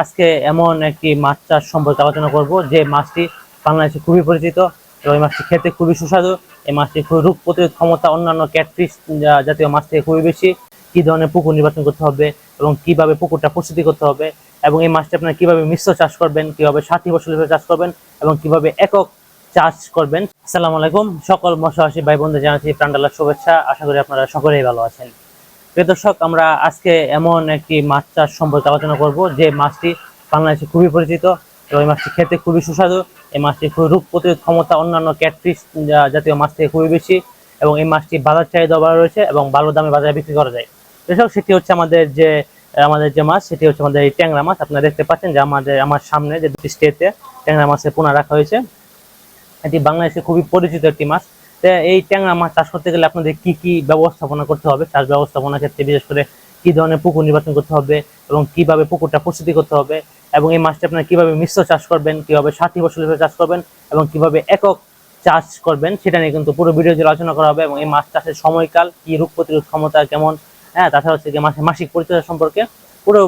আজকে এমন একটি মাছ চাষ সম্পর্কে আলোচনা করব যে মাছটি বাংলাদেশে খুবই পরিচিত এবং এই মাছটি খেতে খুবই সুস্বাদু। এই মাছটি খুবই রোগ প্রতিরোধ ক্ষমতা, অন্যান্য ক্যাটফিশ জাতীয় মাছ থেকে খুবই বেশি। কি ধরনের পুকুর নির্বাচন করতে হবে এবং কীভাবে পুকুরটা প্রস্তুতি করতে হবে এবং এই মাছটি আপনারা কীভাবে মিশ্র চাষ করবেন, কীভাবে সাথী ফসল হিসেবে চাষ করবেন এবং কীভাবে একক চাষ করবেন। আসসালামু আলাইকুম। সকল মশাহাসী ভাই বন্ধু জানাচ্ছি প্রাণডালার শুভেচ্ছা। আশা করি আপনারা সকলেই ভালো আছেন। প্রিয় দর্শক, আমরা আজকে এমন একটি মাছ চাষ সম্পর্কে আলোচনা করব। যে মাছটি বাংলাদেশে খুবই পরিচিত এবং এই মাছটি খেতে খুবই সুস্বাদু। এই মাছটি রোগ প্রতিরোধ ক্ষমতা, অন্যান্য ক্যাটফিশ জাতীয় মাছ থেকে খুবই বেশি এবং এই মাছটি বাজার চাহিদা ভালো রয়েছে এবং ভালো দামে বাজারে বিক্রি করা যায়। দর্শক, সেটি হচ্ছে আমাদের যে আমাদের যে মাছ, সেটি হচ্ছে আমাদের এই ট্যাংরা মাছ। আপনারা দেখতে পাচ্ছেন যে আমাদের, আমার সামনে যে দুটি স্টেতে ট্যাংরা মাছের পোনা রাখা হয়েছে। এটি বাংলাদেশে খুবই পরিচিত একটি মাছ। এই ট্যাংরা মাছ চাষ করতে গেলে আপনাদের কি কি ব্যবস্থাপনা করতে হবে? চাষ ব্যবস্থাপনার ক্ষেত্রে বিশেষ করে কি ধরনের পুকুর নির্বাচন করতে হবে এবং কীভাবে পুকুরটা প্রস্তুতি করতে হবে এবং এই মাছটা আপনারা কীভাবে মিশ্র চাষ করবেন, কীভাবে সাথী ফসল হিসেবে চাষ করবেন এবং কীভাবে একক চাষ করবেন সেটা নিয়ে কিন্তু পুরো ভিডিও জুড়ে আলোচনা করা হবে এবং এই মাছ চাষের সময়কাল, কি রোগ প্রতিরোধ ক্ষমতা কেমন? হ্যাঁ তাছাড়া হচ্ছে যে মাসের মাসিক পরিচর্যা সম্পর্কে পুরো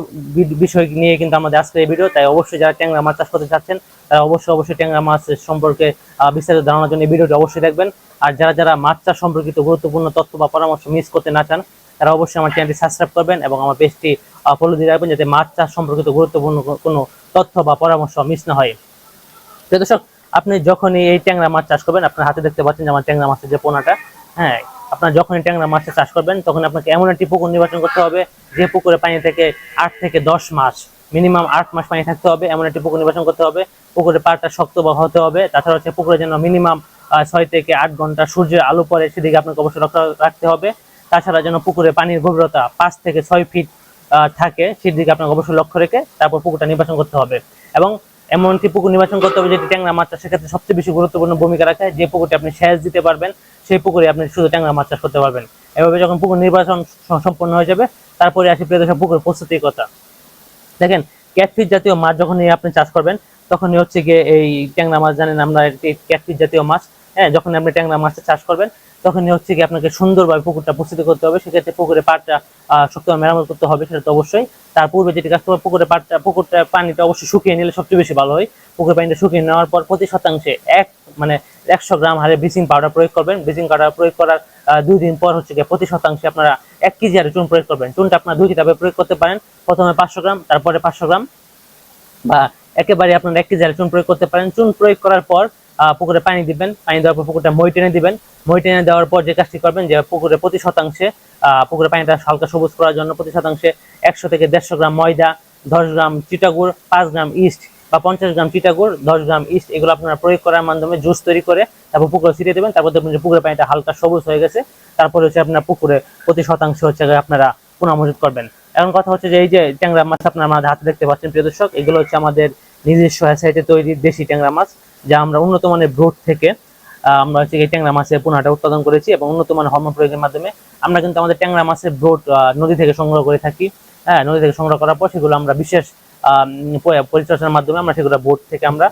বিষয় নিয়ে কিন্তু আমাদের আজকের এই ভিডিও। তাই অবশ্যই যারা ট্যাংরা মাছ চাষ করতে চাচ্ছেন, তারা অবশ্যই অবশ্যই ট্যাংরা মাছ সম্পর্কে বিস্তারিত জানানোর জন্য এই ভিডিওটি অবশ্যই দেখবেন। আর যারা যারা মাছ চাষ সম্পর্কিত গুরুত্বপূর্ণ তথ্য বা পরামর্শ মিস করতে না চান, তারা অবশ্যই আমার চ্যানেলটি সাবস্ক্রাইব করবেন এবং আমার পেজটি ফলো দিয়ে রাখবেন যাতে মাছ চাষ সম্পর্কিত গুরুত্বপূর্ণ কোনো তথ্য বা পরামর্শ মিস না হয়। প্রিয় দর্শক, আপনি যখনই এই ট্যাংরা মাছ চাষ করবেন, আপনার হাতে দেখতে পাচ্ছেন যে আমার ট্যাংরা মাছের যে পোনাটা। হ্যাঁ আপনার যখনই ট্যাংরা মাছটা চাষ করবেন, তখন আপনাকে এমন একটি পুকুর নির্বাচন করতে হবে যে পুকুরে পানি থেকে আট থেকে দশ মাস, মিনিমাম আট মাস পানি থাকতে হবে, এমন একটি পুকুর নির্বাচন করতে হবে। পুকুরের পাড়টা শক্ত বা হতে হবে, তাছাড়া হচ্ছে পুকুরে যেন মিনিমাম ছয় থেকে আট ঘণ্টা সূর্যের আলো পড়ে সেদিকে আপনাকে অবশ্যই লক্ষ্য রাখতে হবে। তাছাড়া যেন পুকুরে পানির গভীরতা পাঁচ থেকে ছয় ফিট থাকে সেদিকে আপনাকে অবশ্যই লক্ষ্য রেখে তারপর পুকুরটা নির্বাচন করতে হবে। এবং এমন একটি পুকুর নির্বাচন করতে হবে যেটি ট্যাংরা মাছ চাষের ক্ষেত্রে সবচেয়ে বেশি গুরুত্বপূর্ণ ভূমিকা রাখে, যে পুকুরটি আপনি সেচ দিতে পারবেন, সেই পুকুরে আপনি শুধু ট্যাংরা মাছ চাষ করতে পারবেন। এভাবে যখন পুকুর নির্বাচন সম্পন্ন হয়ে যাবে তারপরে আসি প্রিয় দর্শক পুকুর প্রস্তুতির কথা। দেখেন, ক্যাটফিশ জাতীয় মাছ যখনই আপনি চাষ করবেন, তখনই হচ্ছে গিয়ে এই ট্যাংরা মাছ জানেন আমরা এটি ক্যাটফিশ জাতীয় মাছ হ্যাঁ যখন আপনি ট্যাংরা মাছটা চাষ করবেন, তখনই হচ্ছে কি আপনাকে সুন্দরভাবে পুকুরটা প্রস্তুতি করতে হবে। সেক্ষেত্রে পুকুরে পাটটা শক্তভাবে মেরামত করতে হবে, সেটা তো অবশ্যই। তার পূর্বে যেটি কাজ করবে, পুকুরে পাটটা, পুকুরটা পানিটা অবশ্যই শুকিয়ে নিলে সবচেয়ে বেশি ভালো হয়। পুকুরের পানিটা শুকিয়ে নেওয়ার পর প্রতি শতাংশে এক মানে একশো গ্রাম হারে ব্লিচিং পাউডার প্রয়োগ করবেন। ব্লিচিং পাউডার প্রয়োগ করার দুই দিন পর হচ্ছে প্রতি শতাংশে আপনারা এক কেজি হারে চুন প্রয়োগ করবেন। চুনটা আপনারা দুই কিতাবে প্রয়োগ করতে পারেন। প্রথমে পাঁচশো গ্রাম, তারপরে পাঁচশো গ্রাম বা একেবারে আপনারা এক কেজি হারে চুন প্রয়োগ করতে পারেন। চুন প্রয়োগ করার পর পুকুরে পানি দিবেন। পানি দেওয়ার পর পুকুরটা মই টেনে দিবেন। মই টেনে দেওয়ার পর যে কাজটি করবেন যে পুকুরে প্রতি শতাংশে পুকুরে পানিটা হালকা সবুজ করার জন্য প্রতি শতাংশে একশো থেকে দেড়শো গ্রাম ময়দা, দশ গ্রাম চিটাগুড়, পাঁচ গ্রাম ইস্ট বা পঞ্চাশ গ্রাম চিটাগুড়, দশ গ্রাম ইস্ট, এগুলো আপনারা প্রয়োগ করার মাধ্যমে জুস তৈরি করে তারপর পুকুরে ছিটিয়ে দেবেন। তারপর দেখবেন যে পুকুরের পানিটা হালকা সবুজ হয়ে গেছে। তারপরে হচ্ছে আপনার পুকুরে প্রতি শতাংশ হচ্ছে আপনারা পুনঃমজুত করবেন। এখন কথা হচ্ছে যে এই যে ট্যাংরা মাছ আপনার আমাদের হাতে দেখতে পাচ্ছেন, প্রিয় দর্শক, এগুলো হচ্ছে আমাদের নিজস্ব হ্যাসাইটে তৈরি দেশি ট্যাংরা মাছ, যা আমরা উন্নত মানের ব্রোড থেকে আমরা হচ্ছে এই ট্যাংরা মাছের পোনাটা উৎপাদন করেছি এবং উন্নত মানের হরমোন প্রয়োগের মাধ্যমে আমরা কিন্তু আমাদের ট্যাংরা মাছের ব্রোড নদী থেকে সংগ্রহ করে থাকি। হ্যাঁ নদী থেকে সংগ্রহ করার পর সেগুলো আমরা বিশেষ পরিচর্যার মাধ্যমে আমরা সেগুলো বোর্ড থেকে আমরা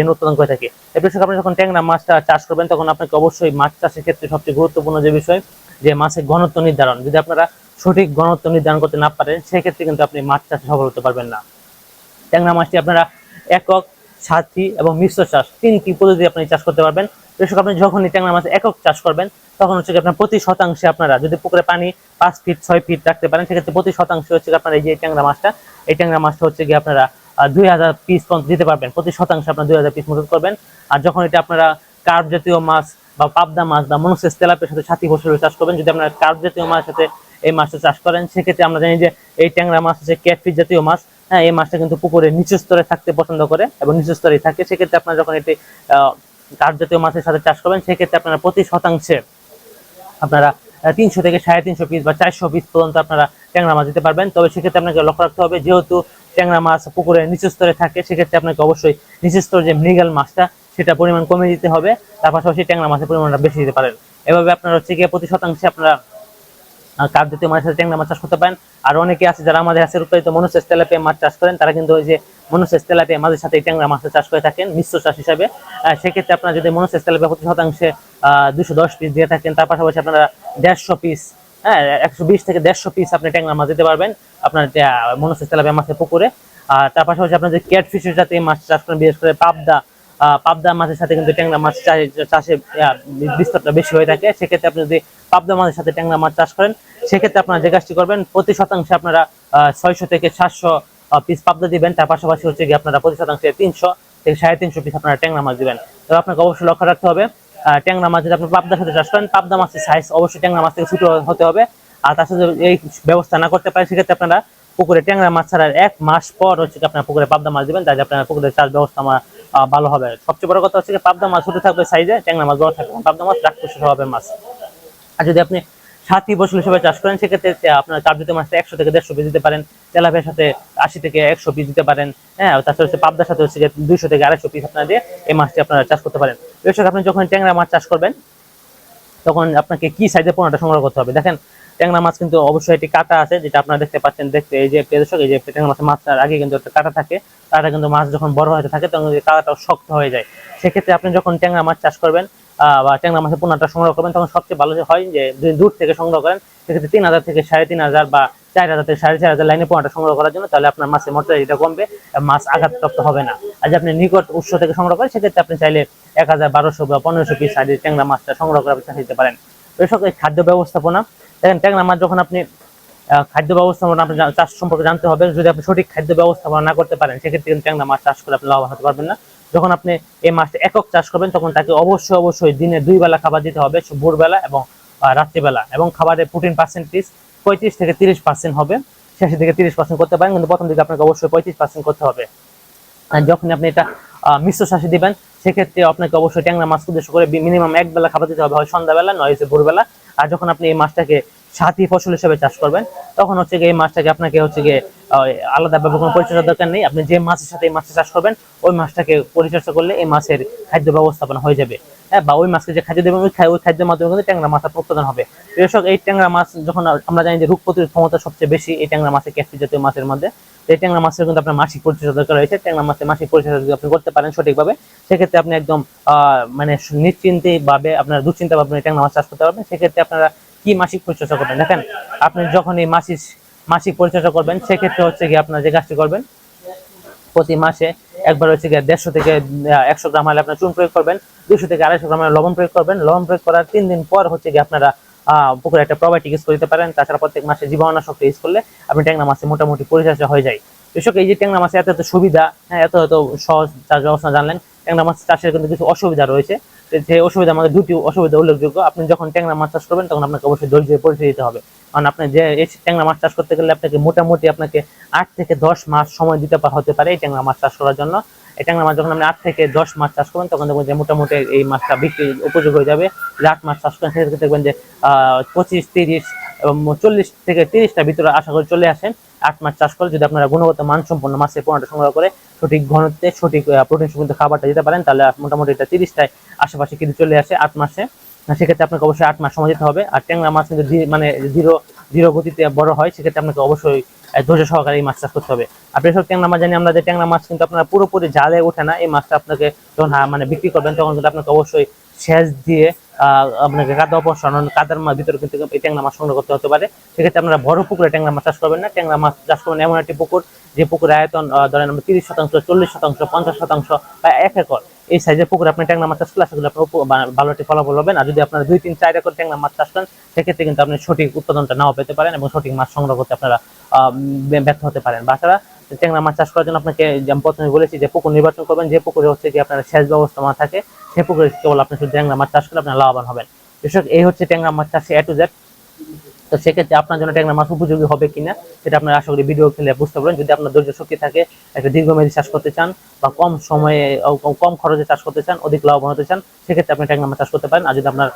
ঋণ উৎপাদন করে থাকি। এর বিষয়ে আপনি যখন ট্যাংরা মাছটা চাষ করবেন, তখন আপনাকে অবশ্যই মাছ চাষের ক্ষেত্রে সবচেয়ে গুরুত্বপূর্ণ যে বিষয়, যে মাছের ঘনত্ব নির্ধারণ। যদি আপনারা সঠিক ঘনত্ব নির্ধারণ করতে না পারেন, সেক্ষেত্রে কিন্তু আপনি মাছ চাষে সফল হতে পারবেন না। ট্যাংরা মাছটি আপনারা একক সাথী এবং মিশ্র চাষ, তিনটি পদ্ধতি আপনি চাষ করতে পারবেন। কৃষক আপনি যখনই ট্যাংরা মাছ একক চাষ করবেন, তখন হচ্ছে আপনার প্রতি শতাংশে আপনারা যদি পুকুরে পানি পাঁচ ফিট ছয় ফিট রাখতে পারেন, সেক্ষেত্রে প্রতি শতাংশে হচ্ছে আপনার এই যে ট্যাংরা মাছটা, এই ট্যাংরা মাছটা হচ্ছে গিয়ে আপনারা দুই হাজার পিস পর্যন্ত দিতে পারবেন। প্রতি শতাংশে আপনার দুই হাজার পিস মতো করবেন। আর যখন এটা আপনারা কার্প জাতীয় মাছ বা পাবদা মাছ বা মনুষ্যের তেলাপের সাথে সাথী ফসলের চাষ করবেন, যদি আপনারা কার্প জাতীয় মাছের সাথে এই মাছটা চাষ করেন, সেক্ষেত্রে আমরা জানি যে এই ট্যাংরা মাছ হচ্ছে ক্যাটফিশ জাতীয় মাছ। হ্যাঁ এই মাছটা কিন্তু পুকুরে নিচু স্তরে থাকতে পছন্দ করে এবং নিচু স্তরে থাকে। সেক্ষেত্রে আপনারা যখন এটি কার্প জাতীয় মাছের সাথে চাষ করবেন, সেক্ষেত্রে আপনারা প্রতি শতাংশে আপনারা তিনশো থেকে সাড়ে তিনশো পিস বা চারশো পিস পর্যন্ত আপনারা ট্যাংরা মাছ দিতে পারবেন। তবে সেক্ষেত্রে আপনাকে লক্ষ্য রাখতে হবে, যেহেতু ট্যাংরা মাছ পুকুরে নিচু স্তরে থাকে, সেক্ষেত্রে আপনাকে অবশ্যই নিচু স্তর যে মৃগাল মাছটা, সেটা পরিমাণ কমে দিতে হবে। তার পাশাপাশি ট্যাংরা মাছের পরিমাণটা বেশি দিতে পারেন। এভাবে আপনারা হচ্ছে গিয়ে প্রতি শতাংশে আপনারা কাপ জাতীয় মাছের সাথে ট্যাংরা মাছ চাষ করতে পারেন। আর অনেকে আছে যারা আমাদের হাতের উৎপাদিত মনুষ্যের তেলাপিয়া মাছ চাষ করেন, তারা কিন্তু ওই যে মনুষ্যের তেলাপিয়া মাছের সাথে ট্যাংরা মাছের চাষ করে থাকেন, মিশ্র চাষ হিসাবে। সেক্ষেত্রে আপনারা যদি মনুষ্যের তেলাপিয়া প্রতি শতাংশে দুশো দশ পিস দিয়ে থাকেন, তার পাশাপাশি আপনারা দেড়শো পিস হ্যাঁ একশো বিশ থেকে দেড়শো পিস আপনি ট্যাংরা মাছ দিতে পারবেন আপনার মনুষ্যের তেলাপিয়া মাছের পুকুরে। আর তার পাশাপাশি আপনার যে ক্যাট ফিশের সাথে মাছ চাষ করেন, বিশেষ করে পাবদা পাবদা মাছের সাথে কিন্তু ট্যাংরা মাছ চাষে- বিস্তারটা বেশি হয়ে থাকে। সেক্ষেত্রে আপনি যদি পাবদা মাছের সাথে ট্যাংরা মাছ চাষ করেন, সেক্ষেত্রে আপনারা যে কাজটি করবেন, প্রতি শতাংশে আপনারা ছয়শো থেকে সাতশো পিস পাবদা দিবেন। তার পাশাপাশি হচ্ছে কি আপনারা প্রতি শতাংশে তিনশো থেকে সাড়ে তিনশো পিস আপনারা ট্যাংরা মাছ দিবেন। তো আপনাকে অবশ্যই লক্ষ্য রাখতে হবে ট্যাংরা মাছ যদি আপনি পাবদার সাথে চাষ করেন, পাবদা মাছের সাইজ অবশ্যই ট্যাংরা মাছ থেকে ছোট হতে হবে। আর তার সাথে এই ব্যবস্থা না করতে পারেন, সেক্ষেত্রে আপনারা পুকুরে ট্যাংরা মাছ ছাড়ার এক মাস পর হচ্ছে আপনার পুকুরে পাবদা মাছ দিবেন। তাহলে আপনার পুকুরে চাষ ব্যবস্থা আমার ভালো হবে। সবচেয়ে বড় কথা হচ্ছে পাবদা মাছ ছোট থাকবে সাইজে ট্যাংরা মাছ বড় থাকবে। পাবদা মাছ রাক্ষস স্বভাবের মাছ। আর যদি আপনি সাথী ফসল হিসেবে চাষ করেন, সেক্ষেত্রে আপনার কার্যত মাছটা একশো থেকে দেড়শো পিস দিতে পারেন। তেলাপিয়ার সাথে আশি থেকে একশো পিস দিতে পারেন। হ্যাঁ তাছাড়া হচ্ছে পাবদার সাথে হচ্ছে দুইশো থেকে আড়াইশো পিস আপনারা দিয়ে এই মাছটি আপনারা চাষ করতে পারেন। দর্শক, আপনি যখন ট্যাংরা মাছ চাষ করবেন, তখন আপনাকে কি সাইজের পোনাটা সংগ্রহ করতে হবে? দেখেন ট্যাংরা মাছ কিন্তু অবশ্যই একটি কাটা আছে, যেটা আপনারা দেখতে পাচ্ছেন দেখতে, এই যে প্রিয়দর্শক এই যে ট্যাংরা মাছের মাছটার আগে কিন্তু একটা কাটা থাকে, কাটা কিন্তু মাছ যখন বড় হতে থাকে তখন কাটাটাও শক্ত হয়ে যায়। সেক্ষেত্রে আপনি যখন ট্যাংরা মাছ চাষ করবেন বা ট্যাংরা মাছের পোনাটা সংগ্রহ করবেন, তখন সবচেয়ে ভালো যে হয় যে যদি দূর থেকে সংগ্রহ করেন, সেক্ষেত্রে তিন হাজার থেকে সাড়ে তিন হাজার বা চার হাজার থেকে সাড়ে চার হাজার লাইনে পোনাটা সংগ্রহ করার জন্য তাহলে আপনার মাছের মর্যাদাটা কমবে মাছ আঘাতপ্রাপ্ত হবে না। আর যদি আপনি নিকট উৎস থেকে সংগ্রহ করেন, সেক্ষেত্রে আপনি চাইলে এক হাজার বারোশো বা পনেরোশো পিস সাইজের ট্যাংরা মাছটা সংগ্রহ করে চাষ দিতে পারেন। এসব এই খাদ্য ব্যবস্থাপনা দেখেন ট্যাংরা মাছ যখন আপনি খাদ্য ব্যবস্থাপনা আপনি চাষ সম্পর্কে জানতে হবে, যদি আপনি সঠিক খাদ্য ব্যবস্থাপনা না করতে পারেন, সেক্ষেত্রে কিন্তু ট্যাংরা মাছ চাষ করে আপনি লাভবান হতে পারবেন না। যখন আপনি এই মাছটা একক চাষ করবেন, তখন তাকে অবশ্যই অবশ্যই দিনে দুই বেলা খাবার দিতে হবে ভোরবেলা এবং রাত্রিবেলা। এবং খাবারের প্রোটিন পার্সেন্টেজ পঁয়ত্রিশ থেকে তিরিশ পার্সেন্ট হবে, শেষের থেকে তিরিশ পার্সেন্ট করতে পারেন, কিন্তু প্রথম দিকে আপনাকে অবশ্যই পঁয়ত্রিশ পার্সেন্ট করতে হবে। যখন আপনি এটা মিশ্র চাষে দিবেন, সেক্ষেত্রে আপনাকে অবশ্যই ট্যাংরা মাছ উদ্দেশ্য করে মিনিমাম এক বেলা খাবার দিতে হবে, হয় সন্ধ্যাবেলা, নয় হচ্ছে ভোরবেলা। আর যখন আপনি এই মাছটাকে সাথী ফসল হিসেবে চাষ করবেন, তখন হচ্ছে গিয়ে এই মাছটাকে আপনাকে হচ্ছে গিয়ে আলাদাভাবে কোনো পরিচর্যার দরকার নেই। আপনি যে মাছের সাথে এই মাছটা চাষ করবেন, ওই মাছটাকে পরিচর্যা করলে এই মাছের খাদ্য ব্যবস্থাপনা হয়ে যাবে। হ্যাঁ বা ওই মাছকে যে খাদ্য দেবেন, ওই ওই খাদ্যের মাধ্যমে কিন্তু ট্যাংরা মাছটা উৎপাদন হবে। কৃষক এই ট্যাংরা মাছ যখন আমরা জানি যে রোগ প্রতিরোধ ক্ষমতা সবচেয়ে বেশি, এই ট্যাংরা মাছের ক্যাফি জাতীয় মাছের মধ্যে। এই ট্যাংরা মাছের কিন্তু আপনার মাসিক পরিচর্যা দরকার রয়েছে। ট্যাংরা মাছের মাসিক পরিচর্যা যদি আপনি করতে পারেন সঠিকভাবে, সেক্ষেত্রে আপনি একদম মানে নিশ্চিন্তে ভাবে আপনার দুশ্চিন্তা ভাবে আপনি ট্যাংরা মাছ চাষ করতে পারবেন। সেক্ষেত্রে আপনারা কি মাসিক পরিচর্যা করবেন? দেখেন, আপনি যখন এই মাসিক মাসিক পরিচর্যা করবেন, সেক্ষেত্রে হচ্ছে কি আপনার যে কাজটি করবেন, প্রতি মাসে একবার হচ্ছে গিয়ে দেড়শো থেকে একশো গ্রাম হলে আপনার চুন প্রয়োগ করবেন দুশো থেকে আড়াইশো গ্রাম হলে লবণ প্রয়োগ করবেন। লবণ প্রয়োগ করার তিন দিন পর হচ্ছে গিয়ে আপনারা পুকুরে একটা প্রোবায়োটিক ইউজ করতে পারেন, তাছাড়া প্রত্যেক মাসে জীবাণুনাশক ইউজ করলে আপনি ট্যাংরা মাছে মোটামুটি পরিচর্যা হয়ে যায়। কৃষক, এই যে ট্যাংরা মাছে এত এত সুবিধা হ্যাঁ এত এত সহজ চাষ ব্যবস্থা জানলেন, ট্যাংরা মাছ চাষের কিন্তু কিছু অসুবিধা রয়েছে। যে- অসুবিধা আমাদের দুটি অসুবিধা উল্লেখযোগ্য, আপনি যখন ট্যাংরা মাছ চাষ করবেন, তখন আপনাকে অবশ্যই ধৈর্যের পরিচয় দিতে হবে। কারণ আপনি যে এই ট্যাংরা মাছ চাষ করতে গেলে আপনাকে মোটামুটি আপনাকে আট থেকে দশ মাস সময় দিতে হতে পারে এই ট্যাংরা মাছ চাষ করার জন্য। এই ট্যাংরা মাছ যখন আপনি আট থেকে দশ মাছ চাষ করবেন, তখন দেখবেন যে মোটামুটি এই মাছটা বিক্রি উপযোগ হয়ে যাবে। আট মাস চাষ করেন, সেক্ষেত্রে দেখবেন যে পঁচিশ, তিরিশ চল্লিশ থেকে তিরিশটা ভিতরে আশা করি চলে আসেন। আট মাস চাষ করে যদি আপনারা গুণগত মানসম্পন্ন মাছের পোনাটা সংগ্রহ করে, সঠিক ঘনত্বে, সঠিক প্রোটিন সমৃদ্ধ খাবারটা দিতে পারেন, তাহলে মোটামুটি এটা তিরিশটায় আশেপাশে কিন্তু চলে আসে আট মাসে সেক্ষেত্রে আপনাকে অবশ্যই আট মাস সময় দিতে হবে। আর ট্যাংরা মাছ কিন্তু মানে ধীর ধীর গতিতে বড় হয়, সেক্ষেত্রে আপনাকে অবশ্যই ধৈর্য সহকারে এই মাছ চাষ করতে হবে। আপনি সব ট্যাংরা মাছ জানি, আমরা যে ট্যাংরা মাছ কিন্তু আপনার পুরোপুরি জালে ওঠে না, এই মাছটা আপনাকে যখন মানে বিক্রি করবেন, তখন কিন্তু আপনাকে অবশ্যই সেচ দিয়ে আপনাকে কাদা অপসারণ, কাদার মাছ ভিতরে কিন্তু এই ট্যাংরা মাছ সংগ্রহ করতে হতে পারে। সেক্ষেত্রে আপনারা বড় পুকুরে ট্যাংরা মাছ চাষ করবেন না। ট্যাংরা মাছ চাষ করবেন এমন একটি পুকুর, যে পুকুরের আয়তন ধরেন আমরা তিরিশ শতাংশ, চল্লিশ শতাংশ, পঞ্চাশ শতাংশ বা এক একর। এই সাইজের পুকুরে আপনি ট্যাংরা মাছ চাষ করলে আশা করি আপনার ভালো একটি ফলাফল হবেন আর যদি আপনারা দুই তিন চার একর ট্যাংরা মাছ চাষ করেন, সেক্ষেত্রে কিন্তু আপনি সঠিক উৎপাদনটা নাও পেতে পারেন এবং সঠিক মাছ সংগ্রহ করতে আপনারা ব্যর্থ হতে পারেন। বাছাড়া ট্যাংরা মাছ চাষ করার জন্য আপনাকে যে প্রথমে বলেছি যে পুকুর নির্বাচন করবেন, যে পুকুরে হচ্ছে কি আপনার সেচ ব্যবস্থা না থাকে সেই পুকুরে কেবল আপনি শুধু ট্যাংরা মাছ চাষ করলে আপনার লাভবান হবেন। কৃষক এই হচ্ছে ট্যাংরা মাছ চাষে এ টু জেড তো সেক্ষেত্রে আপনার জন্য ট্যাংরা মাছ উপযোগী হবে কিনা, সেটা আপনার আশা করি ভিডিও খেলে বুঝতে পারবেন। যদি আপনার ধৈর্য শক্তি থাকে, একটা দীর্ঘমেয়াদী চাষ করতে চান বা কম সময়ে, কম- খরচে চাষ করতে চান, অধিক লাভবান হতে চান, সেক্ষেত্রে আপনি ট্যাংরা মাছ চাষ করতে পারেন। আর যদি আপনার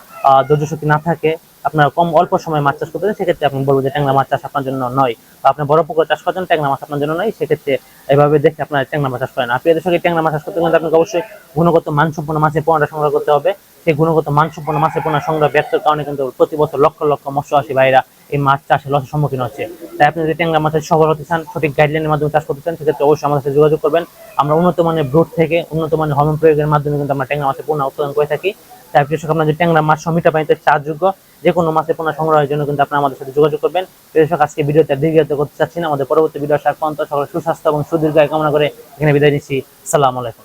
ধৈর্য শক্তি না থাকে, আপনার কম অল্প সময়ে মাছ চাষ করতে চান, সেক্ষেত্রে আপনি বলব যে ট্যাংরা মাছ চাষ আপনার জন্য নয় বা আপনি বড় পুকুর চাষ করার জন্য ট্যাংরা মাছ আপনার জন্য নয়। সেক্ষেত্রে এভাবে দেখে আপনার ট্যাংরা মাছ চাষ করেন। আপনি এদের এই ট্যাংরা মাছ চাষ করতে গেলে আপনাকে অবশ্যই গুণগত, মানসম্পন্ন মাছের পোনাটা সংগ্রহ করতে হবে। সেই গুণগত মানসম্পন্ন মাছের পোনা সংগ্রহ ব্যর্থের কারণে কিন্তু প্রতি বছর লক্ষ লক্ষ মৎস্যবাসী ভাইরা এই মাছ চাষে লসের সম্মুখীন হচ্ছে। তাই আপনি যদি ট্যাংরা মাছের সফল হতে চান, সঠিক গাইডলাইনের মাধ্যমে চাষ করতে চান, সেক্ষেত্রে অবশ্যই আমাদের সাথে যোগাযোগ করবেন। আমরা উন্নত মানের ব্রুট থেকে উন্নত মানের হরমোন প্রয়োগের মাধ্যমে কিন্তু আমরা ট্যাংরা মাছের পোনা উৎপাদন করে থাকি। তাই কৃষক আপনার যে ট্যাংরা মাছ সহ মিঠা পানিতে চার্জযোগ্য যে কোনো মাছের পোনা সংগ্রহের জন্য কিন্তু আপনারা আমাদের সাথে যোগাযোগ করবেন। কৃষক আজকে ভিডিওতে দীর্ঘায়িত করতে চাচ্ছি না। আমাদের পরবর্তী ভিডিও আসার সকলের সুস্বাস্থ্য এবং সুদীর্ঘ কামনা করে এখানে বিদায় নিচ্ছি। সালাম আলাইকুম।